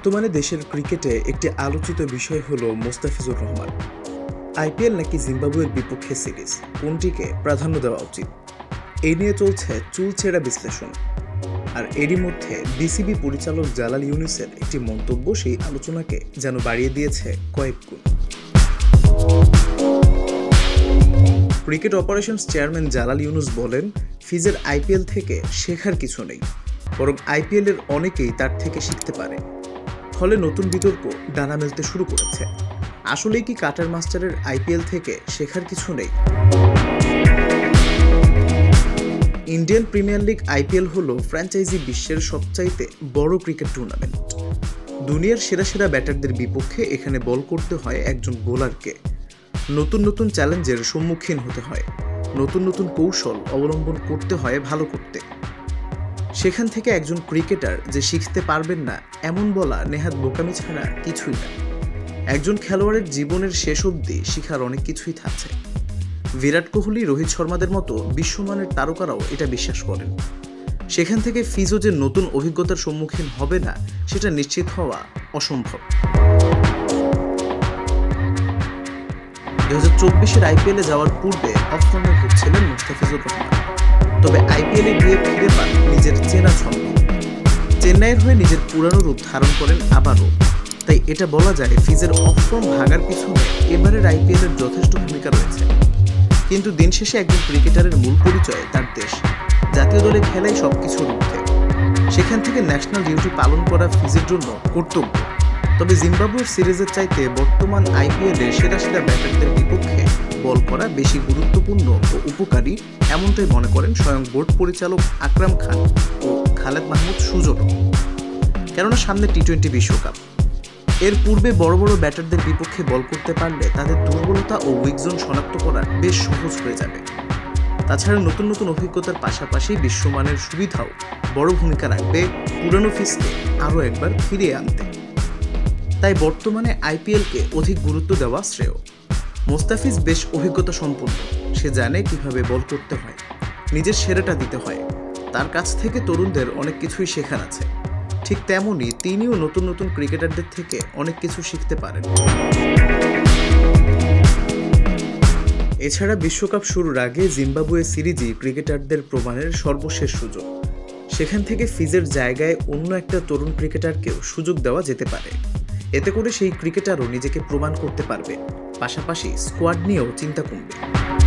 বর্তমানে দেশের ক্রিকেটে একটি আলোচিত বিষয় হল মোস্তাফিজুর রহমান। আইপিএল নাকি জিম্বাবুয়ের বিপক্ষে সিরিজ, কোনটিকে প্রাধান্য দেওয়া উচিত? এই নিয়ে চলছে চুলচেরা বিশ্লেষণ। আর এরই মধ্যে বিসিবি পরিচালক জালাল ইউনিসের একটি মন্তব্য সেই আলোচনাকে যেন বাড়িয়ে দিয়েছে কয়েক গুণ। Cricket operations chairman Jalal Yunus বলেন, ফিজের আইপিএল থেকে শেখার কিছু নেই, বরং আইপিএলের অনেকেই তার থেকে শিখতে পারে। ফলে নতুন বিতর্ক ডানা মেলতে শুরু করেছে। আসলেই কি কাটার মাস্টারের আইপিএল থেকে শেখার কিছু নেই? ইন্ডিয়ান প্রিমিয়ার লিগ আইপিএল হলো ফ্র্যাঞ্চাইজি বিশ্বের সবচাইতে বড় ক্রিকেট টুর্নামেন্ট। দুনিয়ার সেরা সেরা ব্যাটারদের বিপক্ষে এখানে বল করতে হয় একজন বোলারকে। নতুন নতুন চ্যালেঞ্জের সম্মুখীন হতে হয়। নতুন নতুন কৌশল অবলম্বন করতে হয় ভালো করতে। সেখান থেকে একজন ক্রিকেটার যে শিখতে পারবেন না, এমন বলা নেহাত বোকামি ছাড়া কিছুই না। একজন খেলোয়াড়ের জীবনের শেষ অবধি শিখার অনেক কিছুই থাকছে। বিরাট কোহলি, রোহিত শর্মাদের মতো বিশ্বমানের তারকারাও এটা বিশ্বাস করেন। সেখান থেকে ফিজো যে নতুন অভিজ্ঞতার সম্মুখীন হবে না, সেটা নিশ্চিত হওয়া অসম্ভব। দু হাজার চব্বিশের আইপিএলে যাওয়ার পূর্বে অফরনে ঘুরছিলেন মুস্তাফিজুর রহমান। তবে আইপিএলে গিয়ে ফিরে পান নিজের চেনা ছন্দ চেন্নাইয়ের হয়ে নিজের পুরানো রূপ ধারণ করেন আবারও। তাই এটা বলা যায় ফিজের অফর্ম ভাগার পিছনে এবারের আইপিএলের যথেষ্ট ভূমিকা রয়েছে। কিন্তু দিন শেষে একজন ক্রিকেটারের মূল পরিচয় তার দেশ। জাতীয় দলে খেলাই সব কিছুর ঊর্ধ্বে। সেখান থেকে ন্যাশনাল ডিউটি পালন করা ফিজের জন্য কর্তব্য। তবে জিম্বাবুয়ের সিরিজের চাইতে বর্তমান আইপিএলে সেরা সেরা ব্যাটারদের বিপক্ষে বল করা বেশি গুরুত্বপূর্ণ ও উপকারী এমনটাই মনে করেন স্বয়ং বোর্ড পরিচালক আকরাম খান ও খালেদ মাহমুদ সুজন। কেননা সামনে টি টোয়েন্টি বিশ্বকাপ। এর পূর্বে বড় বড় ব্যাটারদের বিপক্ষে বল করতে পারলে তাদের দুর্বলতা ও উইকজোন শনাক্ত করা বেশ সহজ হয়ে যাবে। তাছাড়া নতুন নতুন অভিজ্ঞতার পাশাপাশি বিশ্বমানের সুবিধাও বড় ভূমিকা রাখবে পুরানো ফিসকে আরও একবার ফিরিয়ে আনতে। তাই বর্তমানে আইপিএলকে অধিক গুরুত্ব দেওয়া শ্রেয়। মোস্তাফিজ বেশ অভিজ্ঞতা সম্পন্ন। সে জানে কীভাবে বল করতে হয়, নিজের সেরাটা দিতে হয়। তার কাছ থেকে তরুণদের অনেক কিছুই শেখার আছে। ঠিক তেমনই তিনিও নতুন নতুন ক্রিকেটারদের থেকে অনেক কিছু শিখতে পারেন। এছাড়া বিশ্বকাপ শুরুর আগে জিম্বাবুয়ে সিরিজই ক্রিকেটারদের প্রমাণের সর্বশেষ সুযোগ। সেখান থেকে ফিজের জায়গায় অন্য একটা তরুণ ক্রিকেটারকেও সুযোগ দেওয়া যেতে পারে। এতে করে সেই ক্রিকেটারও নিজেকে প্রমাণ করতে পারবে। পাশাপাশি স্কোয়াড নিয়েও চিন্তা কমবে।